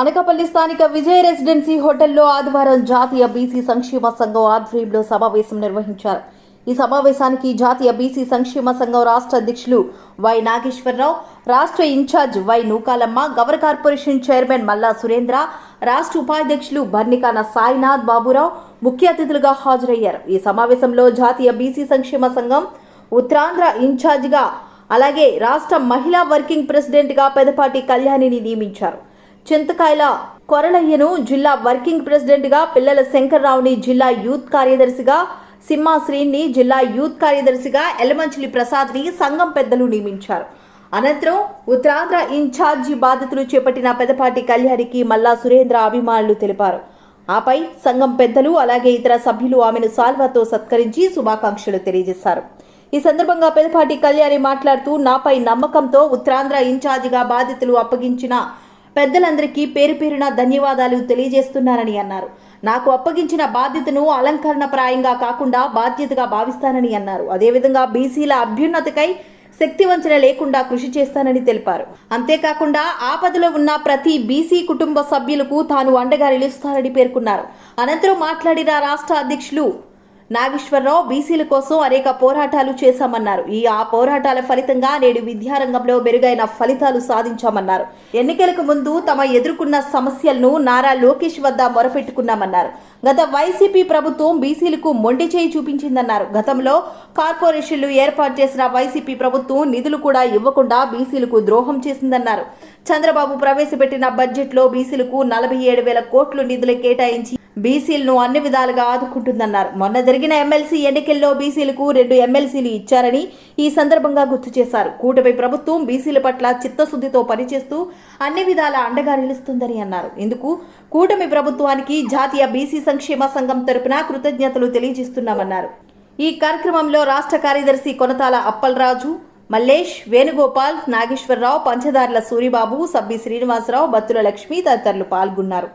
అనకాపల్లి స్థానిక విజయ రెసిడెన్సీ హోటల్లో ఆదివారం జాతీయ బీసీ సంక్షేమ సంఘం ఆధ్వర్యంలో సమావేశం నిర్వహించారు. ఈ సమావేశానికి జాతీయ బీసీ సంక్షేమ సంఘం రాష్ట్ర అధ్యక్షులు వై నాగేశ్వరరావు రాష్ట్ర incharge Y Nookalamma Gavara corporation chairman Malla Surendra రాష్ట్ర ఉపాధ్యక్షులు బర్నికాన సాయినాథ్ బాబురావు ముఖ్య అతిథులుగా హాజరయ్యారు. ఈ సమావేశంలో జాతీయ బీసీ సంక్షేమ సంఘం ఉత్తరాంధ్ర ఇన్ఛార్జిగా అలాగే రాష్ట్ర మహిళా వర్కింగ్ ప్రెసిడెంట్గా పెదపాటి కళ్యాణిని నియమించారు. చింతకాయల కొరలయ్యను జిల్లా వర్కింగ్ ప్రెసిడెంట్గా పిల్లల శంకర్రావుని జిల్లా యూత్ కార్యదర్శిగా సింహాశ్రీని జిల్లా యూత్ కార్యదర్శిగా ఎలమంచిలి ప్రసాద్ని సంఘం పెద్దలు నియమించారు. అనంతరం ఉత్తరాంధ్ర ఇన్ఛార్జి బాధ్యతలు చేపట్టిన పెదపాటి కళ్యాణికి మల్లా సురేంద్ర అభిమానులు తెలిపారు. ఆపై సంఘం పెద్దలు అలాగే ఇతర సభ్యులు ఆమెను సాల్వాతో సత్కరించి శుభాకాంక్షలు తెలియజేశారు. ఈ సందర్భంగా పెదపాటి కళ్యాణి మాట్లాడుతూ నాపై నమ్మకంతో ఉత్తరాంధ్ర ఇన్ఛార్జిగా బాధ్యతలు అప్పగించిన పెద్దలందరికీ పేరు పేరున ధన్యవాదాలు తెలియజేస్తున్నానని అన్నారు. నాకు అప్పగించిన బాధ్యతను అలంకరణప్రాయంగా కాకుండా బాధ్యతగా భావిస్తానని అన్నారు. అదేవిధంగా బీసీల అభ్యున్నతికై శక్తివంచన లేకుండా కృషి చేస్తానని తెలిపారు. అంతేకాకుండా ఆపదలో ఉన్న ప్రతి బీసీ కుటుంబ సభ్యులకు తాను అండగా నిలుస్తానని పేర్కొన్నారు. అనంతరం మాట్లాడిన రాష్ట్ర అధ్యక్షులు నాగేశ్వరరావు బీసీల కోసం అనేక పోరాటాలు చేశామన్నారు. ఈ ఆ పోరాటాల ఫలితంగా నేడు విద్యారంగంలో మెరుగైన ఫలితాలు సాధించామన్నారు. ఎన్నికలకు ముందు తమ ఎదుర్కొన్న సమస్యలను నారా లోకేష్ వద్ద మొరపెట్టుకున్నామన్నారు. గత వైసీపీ ప్రభుత్వం బీసీలకు మొండి చేయి చూపించిందన్నారు. గతంలో కార్పొరేషన్లు ఏర్పాటు చేసిన వైసీపీ ప్రభుత్వం నిధులు కూడా ఇవ్వకుండా బీసీలకు ద్రోహం చేసిందన్నారు. చంద్రబాబు ప్రవేశపెట్టిన బడ్జెట్లో బీసీలకు నలభై ఏడు వేల కోట్లు నిధులు కేటాయించి బీసీలను అన్ని విధాలుగా ఆదుకుంటుందన్నారు. మొన్న జరిగిన ఎమ్మెల్సీ ఎన్నికల్లో బీసీలకు రెండు ఎమ్మెల్సీలు ఇచ్చారని ఈ సందర్భంగా గుర్తు చేశారు. కూటమి ప్రభుత్వం బీసీల పట్ల చిత్తశుద్ధితో పనిచేస్తూ అన్ని విధాల అండగా నిలుస్తుందని అన్నారు. ఇందుకు కూటమి ప్రభుత్వానికి జాతీయ బీసీ సంక్షేమ సంఘం తరపున కృతజ్ఞతలు తెలియజేస్తున్నామన్నారు. ఈ కార్యక్రమంలో రాష్ట్ర కార్యదర్శి కొనతాల అప్పలరాజు మల్లేష్ వేణుగోపాల్ నాగేశ్వరరావు పంచదార్ల సూరిబాబు సబ్బి శ్రీనివాసరావు బత్తుల లక్ష్మి తదితరులు పాల్గొన్నారు.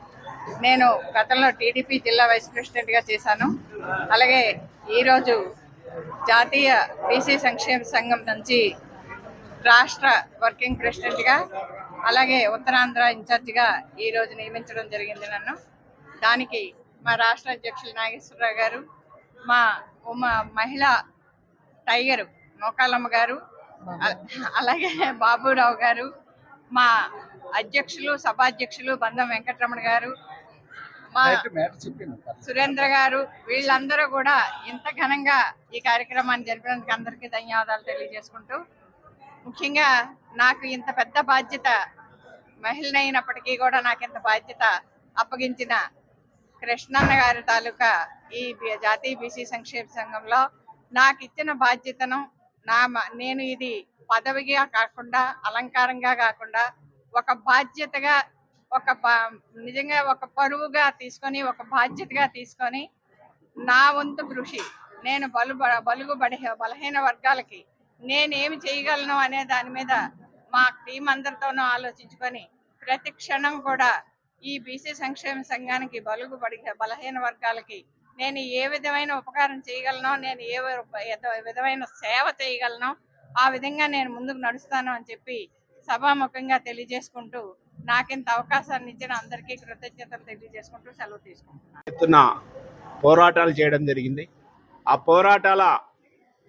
నేను గతంలో టీడీపీ జిల్లా వైస్ ప్రెసిడెంట్గా చేశాను. అలాగే ఈరోజు జాతీయ బీసీ సంక్షేమ సంఘం నుంచి రాష్ట్ర వర్కింగ్ ప్రెసిడెంట్గా అలాగే ఉత్తరాంధ్ర ఇన్ఛార్జిగా ఈరోజు నియమించడం జరిగింది నన్ను. దానికి మా రాష్ట్ర అధ్యక్షులు నాగేశ్వరరావు గారు మా ఉమ మహిళా టైగర్ నోకాలమ్మ గారు అలాగే బాబురావు గారు మా అధ్యక్షులు సభాధ్యక్షులు బంధం వెంకటరమణ గారు మా సురేంద్ర గారు వీళ్ళందరూ కూడా ఇంత ఘనంగా ఈ కార్యక్రమాన్ని జరిపినందుకు అందరికీ ధన్యవాదాలు తెలియజేసుకుంటూ ముఖ్యంగా నాకు ఇంత పెద్ద బాధ్యత మహిళనైనప్పటికీ కూడా నాకు ఇంత బాధ్యత అప్పగించిన కృష్ణన్న గారి తాలూకా ఈ జాతీయ బీసీ సంక్షేమ సంఘంలో నాకు ఇచ్చిన బాధ్యతను నా నేను ఇది పదవిగా కాకుండా అలంకారంగా కాకుండా ఒక బాధ్యతగా ఒక నిజంగా ఒక పరువుగా తీసుకొని ఒక బాధ్యతగా తీసుకొని నా వంతు కృషి. నేను బలు బలుగు బలహీన వర్గాలకి నేనేమి చేయగలను అనే దాని మీద మా టీం అందరితోనూ ఆలోచించుకొని ప్రతి క్షణం కూడా ఈ బీసీ సంక్షేమ సంఘానికి బలుగు బలహీన వర్గాలకి నేను ఏ విధమైన ఉపకారం చేయగలనో నేను ఏ విధమైన సేవ చేయగలనో ఆ విధంగా నేను ముందుకు నడుస్తాను అని చెప్పి సభాముఖంగా తెలియజేసుకుంటూ నాకింత అవకాశాన్ని ఇచ్చిన అందరికీ కృతజ్ఞతలు తెలియజేసుకుంటూ సెలవు తీసుకుంటున్నాను. ఎత్తున పోరాటాలు చేయడం జరిగింది. ఆ పోరాటాల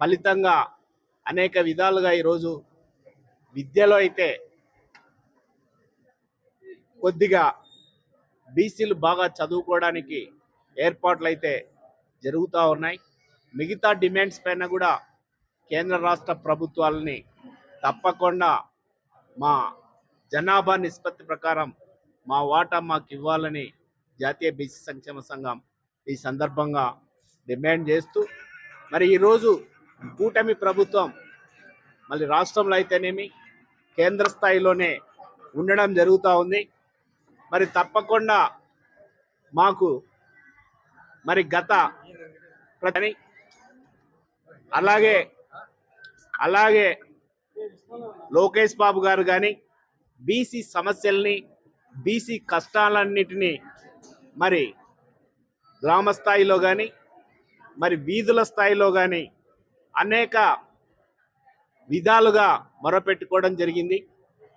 ఫలితంగా అనేక విధాలుగా ఈరోజు విద్యలో అయితే కొద్దిగా బీసీలు బాగా చదువుకోవడానికి ఏర్పాట్లు అయితే జరుగుతూ ఉన్నాయి. మిగతా డిమాండ్స్ పైన కూడా కేంద్ర రాష్ట్ర ప్రభుత్వాలని తప్పకుండా మా జనాభా నిష్పత్తి ప్రకారం మా వాటా మాకు ఇవ్వాలని జాతీయ బీసీ సంక్షేమ సంఘం ఈ సందర్భంగా డిమాండ్ చేస్తూ మరి ఈరోజు కూటమి ప్రభుత్వం మళ్ళీ రాష్ట్రంలో అయితేనేమి కేంద్ర స్థాయిలోనే ఉండడం జరుగుతూ ఉంది. మరి తప్పకుండా మాకు మరి గత ప్రతి అలాగే అలాగే లోకేష్ బాబు గారు కానీ బీసీ సమస్యల్ని బీసీ కష్టాలన్నిటినీ మరి గ్రామ స్థాయిలో కానీ మరి వీధుల స్థాయిలో కానీ అనేక విధాలుగా మొరపెట్టుకోవడం జరిగింది.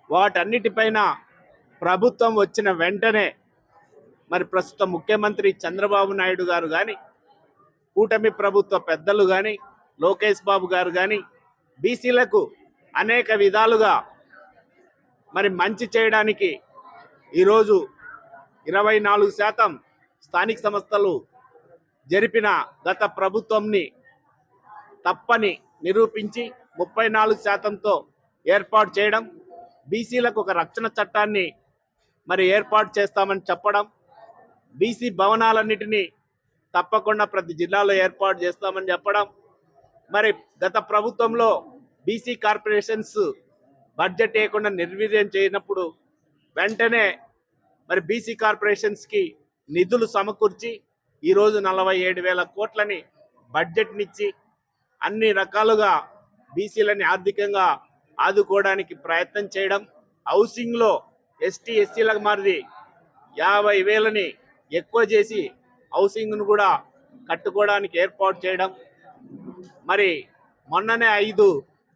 వాటన్నిటిపైన ప్రభుత్వం వచ్చిన వెంటనే మరి ప్రస్తుత ముఖ్యమంత్రి చంద్రబాబు నాయుడు గారు కానీ కూటమి ప్రభుత్వ పెద్దలు కానీ లోకేష్ బాబు గారు కానీ బీసీలకు అనేక విధాలుగా మరి మంచి చేయడానికి ఈరోజు ఇరవై నాలుగు శాతం స్థానిక సంస్థలు జరిపిన గత ప్రభుత్వంని తప్పని నిరూపించి ముప్పై నాలుగు శాతంతో ఏర్పాటు చేయడం బీసీలకు ఒక రక్షణ చట్టాన్ని మరి ఏర్పాటు చేస్తామని చెప్పడం బీసీ భవనాలన్నిటినీ తప్పకుండా ప్రతి జిల్లాలో ఏర్పాటు చేస్తామని చెప్పడం మరి గత ప్రభుత్వంలో బీసీ కార్పొరేషన్స్ బడ్జెట్ వేయకుండా నిర్వీర్యం చేయనప్పుడు వెంటనే మరి బీసీ కార్పొరేషన్స్కి నిధులు సమకూర్చి ఈరోజు నలభై ఏడు వేల కోట్లని బడ్జెట్నిచ్చి అన్ని రకాలుగా బీసీలని ఆర్థికంగా ఆదుకోవడానికి ప్రయత్నం చేయడం హౌసింగ్లో ఎస్టీ ఎస్సీలకు మారిది యాభై వేలని ఎక్కువ చేసి హౌసింగ్ను కూడా కట్టుకోవడానికి ఏర్పాటు చేయడం. మరి మొన్ననే ఐదు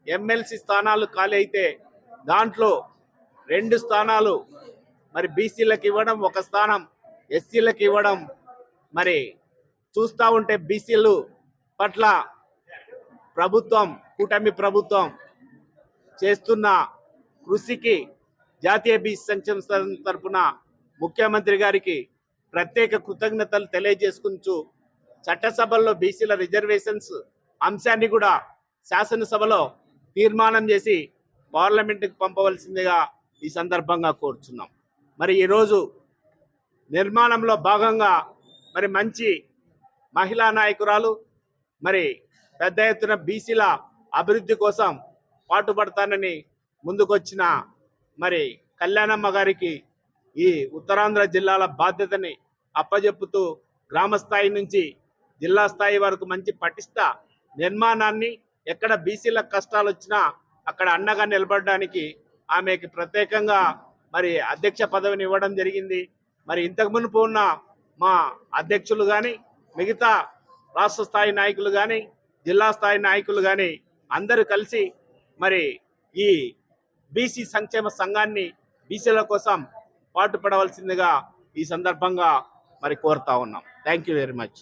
ఎమ్మెల్సీ స్థానాలు ఖాళీ అయితే దాంట్లో రెండు స్థానాలు మరి బీసీలకు ఇవ్వడం ఒక స్థానం ఎస్సీలకు ఇవ్వడం. మరి చూస్తూ ఉంటే బీసీలు పట్ల ప్రభుత్వం కూటమి ప్రభుత్వం చేస్తున్న కృషికి జాతీయ బీసీ సంక్షేమ సంఘం తరపున ముఖ్యమంత్రి గారికి ప్రత్యేక కృతజ్ఞతలు తెలియజేసుకుంటూ చట్టసభల్లో బీసీల రిజర్వేషన్స్ అంశాన్ని కూడా శాసనసభలో తీర్మానం చేసి పార్లమెంటుకు పంపవలసిందిగా ఈ సందర్భంగా కోరుచున్నాం. మరి ఈరోజు నిర్మాణంలో భాగంగా మరి మంచి మహిళా నాయకురాలు మరి పెద్ద ఎత్తున బీసీల అభివృద్ధి కోసం పాటుపడతానని ముందుకొచ్చిన మరి కళ్యాణమ్మ గారికి ఈ ఉత్తరాంధ్ర జిల్లాల బాధ్యతని అప్పజెప్పుతూ గ్రామ స్థాయి నుంచి జిల్లా స్థాయి వరకు మంచి పటిష్ట నిర్మాణాన్ని ఎక్కడ బీసీల కష్టాలు వచ్చినా అక్కడ అండగా నిలబడడానికి ఆమెకి ప్రత్యేకంగా మరి అధ్యక్ష పదవిని ఇవ్వడం జరిగింది. మరి ఇంతకు మునుపు ఉన్న మా అధ్యక్షులు కానీ మిగతా రాష్ట్ర స్థాయి నాయకులు కానీ జిల్లా స్థాయి నాయకులు కానీ అందరూ కలిసి మరి ఈ బీసీ సంక్షేమ సంఘాన్ని బీసీల కోసం పాటుపడవలసిందిగా ఈ సందర్భంగా మరి కోరుతా ఉన్నాం. Thank you very much